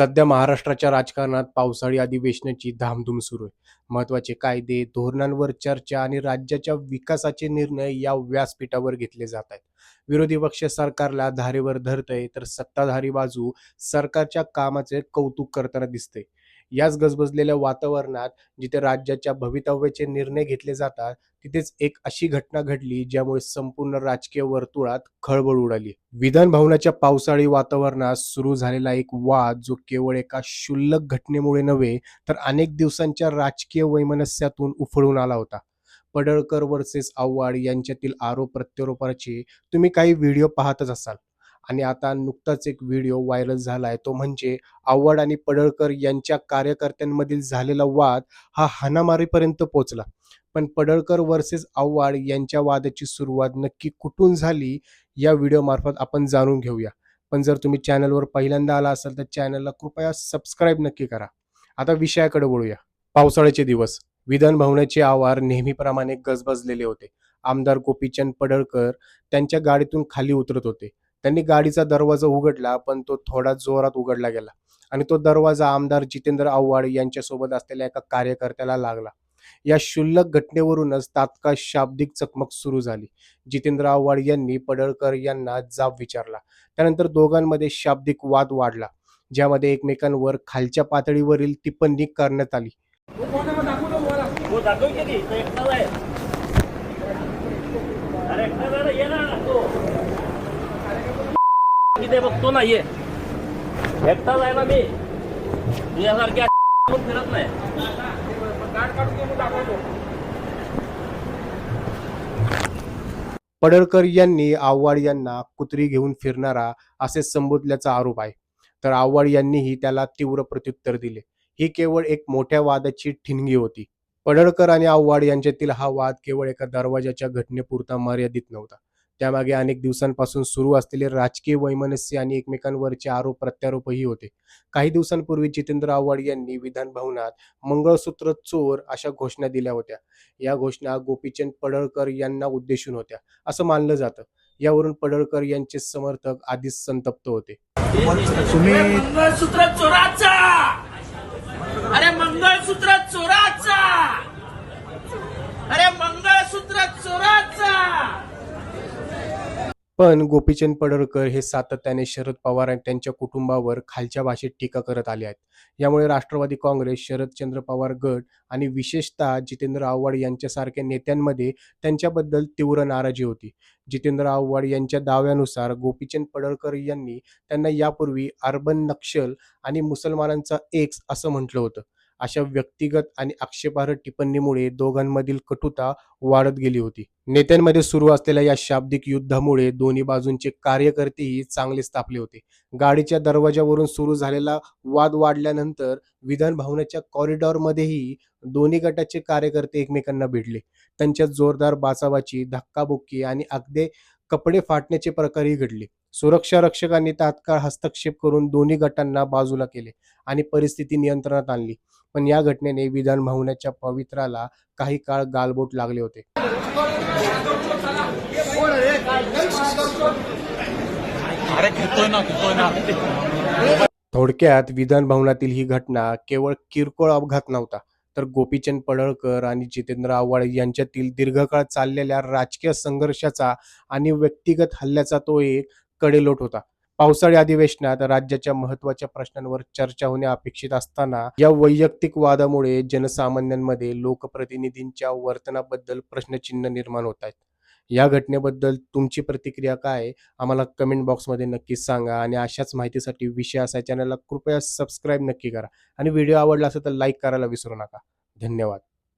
सध्या महाराष्ट्राच्या राजकारणात पावसाळी अधिवेशनाची धामधूम सुरू आहे. महत्त्वाचे कायदे धोरणांवर चर्चा आणि राज्याच्या विकासाचे निर्णय या व्यासपीठावर घेतले जात आहेत. विरोधी पक्ष सरकारला धारेवर धरतय तर सत्ताधारी बाजू सरकारच्या कामाचे कौतुक करताना दिसते याच गजबजलेल्या वातावरणात जिथे राज्याच्या भवितव्याचे निर्णय घेतले जातात तिथेच एक अशी घटना घडली ज्यामुळे संपूर्ण राजकीय वर्तुळात खळबळ उडाली. विधान भवनाच्या पावसाळी वातावरणात सुरू झालेला एक वाद जो केवळ एका क्षुल्लक घटनेमुळे नव्हे तर अनेक दिवसांच्या राजकीय वैमनस्यातून उफळून आला होता. पडळकर वर्सेस आव्हाड यांच्यातील आरोप प्रत्यारोपाचे तुम्ही काही व्हिडिओ पाहतच असाल. आणि आता नुकताच एक व्हिडिओ व्हायरल झाला आहे तो म्हणजे आव्हाड आणि पडळकर यांच्या कार्यकर्त्यांमधील झालेला वाद हा हाणामारीपर्यंत पोहोचला पण पडळकर वर्सेस आव्हाड यांच्या वादाची सुरुवात नक्की कुठून झाली या व्हिडिओ मार्फत आपण जाणून घेऊया. पण जर तुम्ही चॅनलवर पहिल्यांदा आला असाल तर चॅनलला कृपया सबस्क्राईब नक्की करा. आता विषयाकडे वळूया. पावसाळ्याचे दिवस. विधान भवनाचे आवार नेहमीप्रमाणे गजबजलेले होते. आमदार गोपीचंद पडळकर त्यांच्या गाडीतून खाली उतरत होते. त्यांनी गाडीचा दरवाजा उघडला पण तो थोडा जोरात उघडला गेला आणि तो दरवाजा आमदार जितेंद्र आव्हाड यांच्यासोबत असलेल्या एका कार्यकर्त्याला लागला. या क्षुल्लक घटनेवरूनच तात्काळ शाब्दिक चकमक सुरू झाली. जितेंद्र आव्हाड यांनी पडळकर यांना जाब विचारला. त्यानंतर दोघांमध्ये शाब्दिक वाद वाढला ज्यामध्ये एकमेकांवर खालच्या पातळीवरील टिप्पणी करण्यात आली. तो अरे किती बघतो नाहीये. एकटाच आहे ना मी तुझ्यासारख्या फिरत नाही. पडळकर यांनी आव्हाड यांना कुत्री घेऊन फिरणारा असे संबोधल्याचा आरोप आहे. तर आव्हाड यांनीही त्याला तीव्र प्रत्युत्तर दिले. ही केवळ एक मोठ्या वादाची ठिणगी होती. पडळकर आणि आव्हाड यांच्यातील हा वाद केवळ एका दरवाजाच्या घटनेपुरता मर्यादित नव्हता. त्यामागे अनेक दिवसांपासून सुरू असलेले राजकीय वैमनस्य आणि एकमेकांवरचे आरोप प्रत्यारोपही होते. काही दिवसांपूर्वी जितेंद्र आव्हाड यांनी विधान भवनात मंगळसूत्र चोर अशा घोषणा दिल्या होत्या. या घोषणा गोपीचंद पडळकर यांना उद्देशून होत्या असं मानलं जातं. यावरून पडळकर यांचे समर्थक आधीच संतप्त होते तुम्ही अरे मंगळसूत्र चोराचा अरे मंगळसूत्र चोराचा अरे मंगळसूत्र चोराचा पण गोपीचंद पडळकर हे सातत्याने शरद पवार आणि त्यांच्या कुटुंबावर खालच्या भाषेत टीका करत आले आहेत. यामुळे राष्ट्रवादी काँग्रेस शरदचंद्र पवार गट आणि विशेषतः जितेंद्र आव्हाड यांच्यासारख्या नेत्यांमध्ये त्यांच्याबद्दल तीव्र नाराजी होती. जितेंद्र आव्हाड यांच्या दाव्यानुसार गोपीचंद पडळकर यांनी त्यांना यापूर्वी अर्बन नक्षल आणि मुसलमानांचा एक्स असं म्हटलं होतं. अशा व्यक्तिगत आणि आक्षेपार्ह टिप्पणीमुळे दोघांमधील कटुता वाढत गेली होती. नेत्यांमध्ये सुरू असलेल्या या शाब्दिक युद्धामुळे दोन्ही बाजूंचे कार्यकर्तेही चांगलेच तापले होते. गाडीच्या दरवाजावरून सुरू झालेला वाद वाढल्यानंतर विधान भवनाच्या कॉरिडॉरमध्येही दोन्ही गटाचे कार्यकर्ते एकमेकांना भिडले त्यांच्या जोरदार बाचाबाची धक्काबुक्की आणि अगदी कपडे फाटण्याचे प्रकारही घडले. सुरक्षा रक्षकांनी तात्काळ हस्तक्षेप करून दोन्ही गटांना बाजूला केले आणि परिस्थिती नियंत्रणात आणली. पण या घटनेने विधान भवनाच्या पवित्राला काही काळ गालबोट लागले होते. थोडक्यात विधान भवनातील ही घटना केवळ किरकोळ अपघात नव्हता तर गोपीचंद पडळकर आणि जितेंद्र आव्हाड यांच्यातील दीर्घकाळ चाललेल्या राजकीय संघर्षाचा आणि व्यक्तिगत हल्ल्याचा तो एक कडेलोट होता. पावसाळी अधिवेशनात राज्याच्या महत्त्वाच्या प्रश्नांवर चर्चा होणे अपेक्षित असताना या वैयक्तिक वादामुळे जनसामान्यांमध्ये लोकप्रतिनिधींच्या वर्तनाबद्दल प्रश्नचिन्ह निर्माण होत आहेत. या घटनेबद्दल तुमची प्रतिक्रिया काय आम्हाला कमेंट बॉक्समध्ये नक्कीच सांगा आणि अशाच माहितीसाठी विषय असा चॅनलला कृपया सबस्क्राईब नक्की करा. आणि व्हिडिओ आवडला असेल तर लाईक करायला विसरू नका. धन्यवाद.